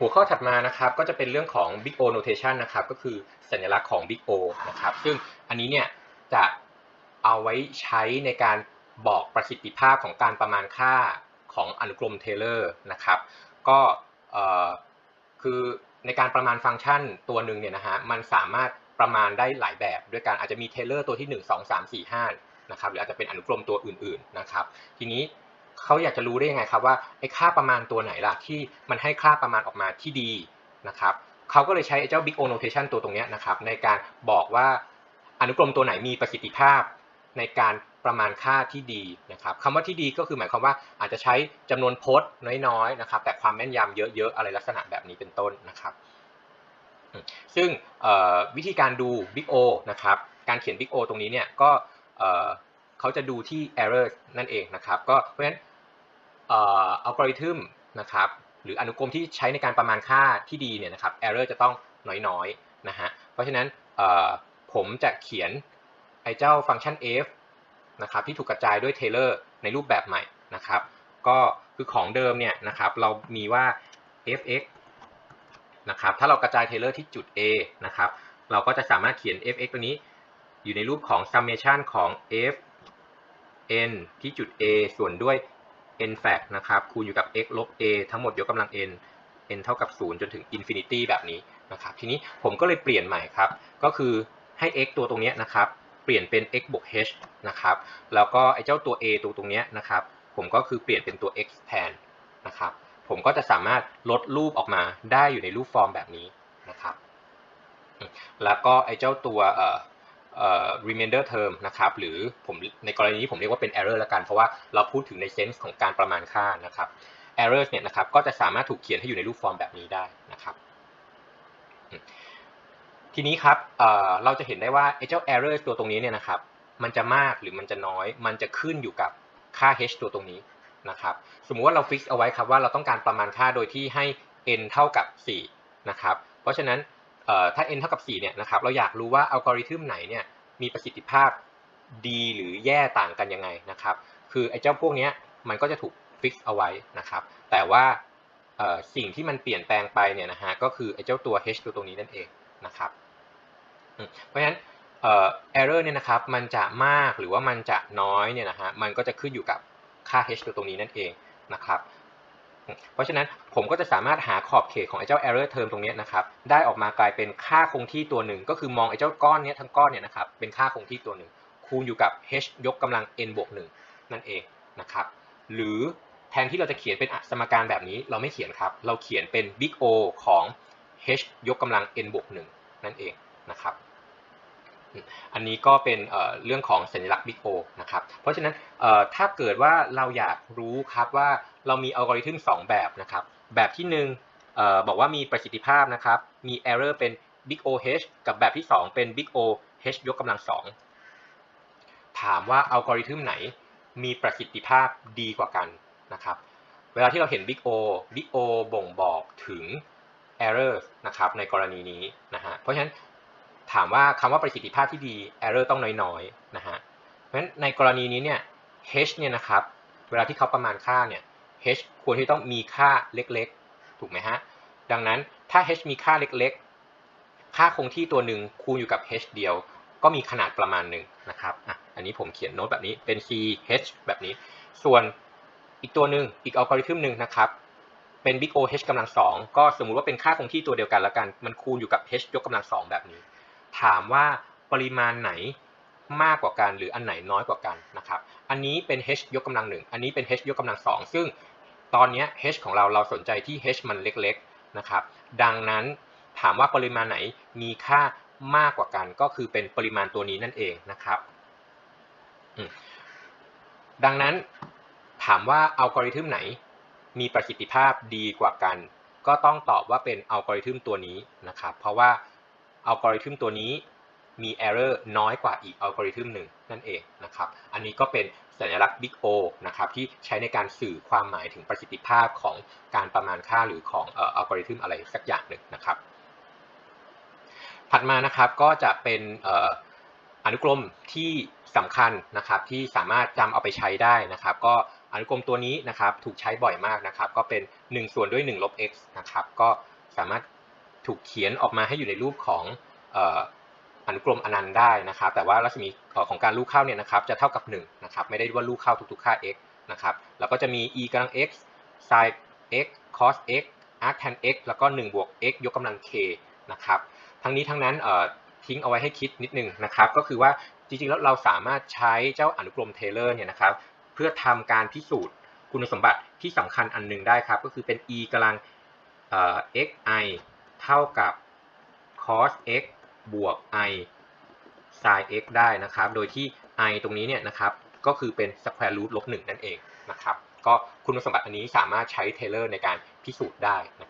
หัวข้อถัดมานะครับก็จะเป็นเรื่องของ Big O notation นะครับก็คือสัญลักษณ์ของ Big O นะครับซึ่งอันนี้เนี่ยจะเอาไว้ใช้ในการบอกประสิทธิภาพของการประมาณค่าของอนุกรมเทเลอร์นะครับก็คือในการประมาณฟังก์ชันตัวหนึ่งเนี่ยนะฮะมันสามารถประมาณได้หลายแบบด้วยกันอาจจะมีเทเลอร์ตัวที่ 1 2 3 4 5นะครับหรืออาจจะเป็นอนุกรมตัวอื่นๆนะครับทีนี้ เขาอยากจะรู้ได้ยังไงครับว่าไอ้ค่าประมาณตัวไหนล่ะที่มันให้ค่าประมาณออกมาที่ดีนะครับเขาก็เลยใช้ไอ้เจ้า Big O notation ตัวตรงนี้นะครับในการบอกว่าอนุกรมตัวไหนมีประสิทธิภาพในการประมาณค่าที่ดีนะครับคำว่าที่ดีก็คือหมายความว่าอาจจะใช้จำนวนพจน์น้อยๆนะครับแต่ความแม่นยำเยอะๆอะไรลักษณะแบบนี้เป็นต้นนะครับ ซึ่งวิธีการดู Big O นะครับการเขียน Big O ตรงนี้เนี่ยก็เขาจะดูที่ error นั่นเองนะครับก็เพราะฉะนั้น อ่ออัลกอริทึมนะครับหรืออนุกรมที่ใช้ในการประมาณค่าที่ดีเนี่ยนะครับ error จะต้องน้อยๆนะฮะเพราะฉะนั้นผมจะเขียนไอ้เจ้าฟังก์ชัน f นะครับที่ถูกกระจายด้วย Taylor ในรูปแบบใหม่นะครับก็คือของเดิมเนี่ยนะครับเรามีว่า fx นะครับถ้าเรากระจาย Taylor ที่จุด A นะครับเราก็จะสามารถเขียน fx ตัวนี้อยู่ในรูปของ summation ของ f n ที่จุด A ส่วนด้วย n fact นะครับคูณอยู่กับ x ลบ a ทั้งหมดยกกำลัง n n เท่ากับ 0 จนถึง infinity แบบนี้นะครับ ทีนี้ผมก็เลยเปลี่ยนใหม่ครับ ก็คือให้ x ตัวตรงนี้นะครับ เปลี่ยนเป็น x บวก h นะครับ แล้วก็ไอ้เจ้าตัว a ตัวตรงนี้นะครับ ผมก็คือเปลี่ยนเป็นตัว x แทนนะครับ ผมก็จะสามารถลดรูปออกมาได้อยู่ในรูปฟอร์มแบบนี้นะครับ แล้วก็ไอ้เจ้าตัว remainder term นะครับหรือผมในกรณีนี้ผมเรียกว่าเป็น error ละกัน เพราะว่าเราพูดถึงในเซนส์ของการประมาณค่านะครับ errors เนี่ยนะครับก็จะสามารถถูกเขียนให้อยู่ในรูปฟอร์มแบบนี้ได้นะครับ ทีนี้ครับเเราจะเห็นได้ว่าไอ้เจ้า error ตัวตรงนี้เนี่ยนะครับมันจะมากหรือมันจะน้อย มันจะขึ้นอยู่กับค่า h ตัวตรงนี้นะครับ สมมุติว่าเราฟิกเอาไว้ครับว่าเราต้องการประมาณค่าโดยที่ให้ n เท่ากับ 4 นะครับ เพราะฉะนั้น ถ้า n เท่ากับ4เนี่ยนะครับเราอยากรู้ว่าอัลกอริทึมไหนเนี่ยมีประสิทธิภาพดีหรือแย่ต่างกันยังไงนะครับ คือไอ้เจ้าพวกนี้มันก็จะถูกฟิกเอาไว้นะครับ แต่ว่าสิ่งที่มันเปลี่ยนแปลงไปเนี่ยนะฮะก็คือไอ้เจ้าตัว h ตัวตรงนี้นั่นเองนะครับ เพราะฉะนั้นเอ่อ error เนี่ยนะครับมันจะมากหรือว่ามันจะน้อยเนี่ยนะฮะมันก็จะขึ้นอยู่กับค่า h ตัวตรงนี้นั่นเองนะครับ เพราะฉะนั้นผมก็จะสามารถหาขอบเขตของไอ้เจ้า error term ตรงนี้นะครับได้ออกมากลายเป็นค่าคงที่ตัวหนึ่ง ก็คือมองไอ้เจ้าก้อนเนี้ยทั้งก้อนเนี่ยนะครับเป็นค่าคงที่ตัวหนึ่ง คูณอยู่กับ h ยกกำลัง n บวกหนึ่งนั่นเองนะครับหรือแทนที่เราจะเขียนเป็นสมการแบบนี้เราไม่เขียนครับ เราเขียนเป็น big O ของ h ยกกำลัง n บวกหนึ่งนั่นเองนะครับ อันนี้ก็เป็นเรื่องของสัญลักษณ์ Big O นะครับ เพราะฉะนั้นถ้าเกิดว่าเราอยากรู้ครับว่าเรามีอัลกอริทึม2 แบบนะครับ แบบที่1บอกว่ามีประสิทธิภาพนะครับ มี error เป็น Big O H กับแบบที่ 2 เป็น Big O H ยกกำลัง 2 ถามว่าอัลกอริทึมไหนมีประสิทธิภาพดีกว่ากันนะครับ เวลาที่เราเห็น Big O Big O บ่งบอกถึง error นะครับในกรณีนี้นะฮะ เพราะฉะนั้น ถามว่าคำว่าประสิทธิภาพที่ดี error ต้องน้อยๆนะฮะเพราะฉะนั้นในกรณีนี้เนี่ย h เนี่ยนะครับเวลาที่เขาประมาณค่าเนี่ย h ควรที่ต้องมีค่าเล็กๆ ถูกไหมฮะดังนั้นถ้า h มีค่าเล็กๆ ค่าคงที่ตัวหนึ่งคูณอยู่กับ h เดียว ก็มีขนาดประมาณหนึ่งนะครับอะอันนี้ผมเขียนโน้ตแบบนี้เป็น c h แบบนี้ ส่วนอีกตัวหนึ่งอีกอัลกอริทึมหนึ่งนะครับเป็น big O h กำลังสองก็สมมุติว่าเป็นค่าคงที่ตัวเดียวกันแล้วกัน มันคูณอยู่กับ h ยกกำลังสองแบบนี้ ถามว่าปริมาณไหนมากกว่ากันหรืออันไหนน้อยกว่ากันนะครับอันนี้เป็น h ยกกำลังหนึ่งอันนี้เป็น h ยกกำลังสองซึ่งตอนนี้ h ของเราเราสนใจที่ h มันเล็กๆนะครับดังนั้นถามว่าปริมาณไหนมีค่ามากกว่ากันก็คือเป็นปริมาณตัวนี้นั่นเองนะครับดังนั้นถามว่าอัลกอริทึมไหนมีประสิทธิภาพดีกว่ากัน ก็ต้องตอบว่าเป็นอัลกอริทึมตัวนี้นะครับ เพราะว่า อัลกอริทึมตัวนี้มี error น้อยกว่าอีกอัลกอริทึมหนึ่งนั่นเองนะครับ อันนี้ก็เป็นสัญลักษณ์ Big O นะครับที่ใช้ในการสื่อความหมายถึงประสิทธิภาพของการประมาณค่าหรือของอัลกอริทึมอะไรสักอย่างหนึ่งนะครับ ถัดมานะครับก็จะเป็นอนุกรมที่สำคัญนะครับที่สามารถจำเอาไปใช้ได้นะครับ ก็อนุกรมตัวนี้นะครับถูกใช้บ่อยมากนะครับ ก็เป็น 1 ส่วนด้วย1ลบ x นะครับก็สามารถ ถูกเขียนออกมาให้อยู่ในรูปของออนุกรมอนันต์ได้นะครับ แต่ว่ารัศมีของการลูกเข้าเนี่ยนะครับจะเท่ากับ1นะครับไม่ได้ว่าลูกเข้าทุกๆค่า x นะครับแล้วก็จะมี e กำลัง x sin x cos x arc tan x แล้วก็1บวก x ยกกำลัง k นะครับทั้งนี้ทั้งนั้นทิ้งเอาไว้ให้คิดนิดนึงนะครับ ก็คือว่าจริงๆแล้วเราสามารถใช้เจ้าอนุกรมเทเลอร์เนี่ยนะครับ เพื่อทำการพิสูจน์คุณสมบัติที่สำคัญอันหนึงได้ครับ ก็คือเป็น e กำลัง xi เท่ากับ cos x บวก i sin x ได้นะครับ โดยที่ i ตรงนี้เนี่ยนะครับ ก็คือเป็น square root ลบหนึ่งนั่นเองนะครับ ก็คุณสมบัติอันนี้สามารถใช้เทเลอร์ในการพิสูจน์ได้นะครับ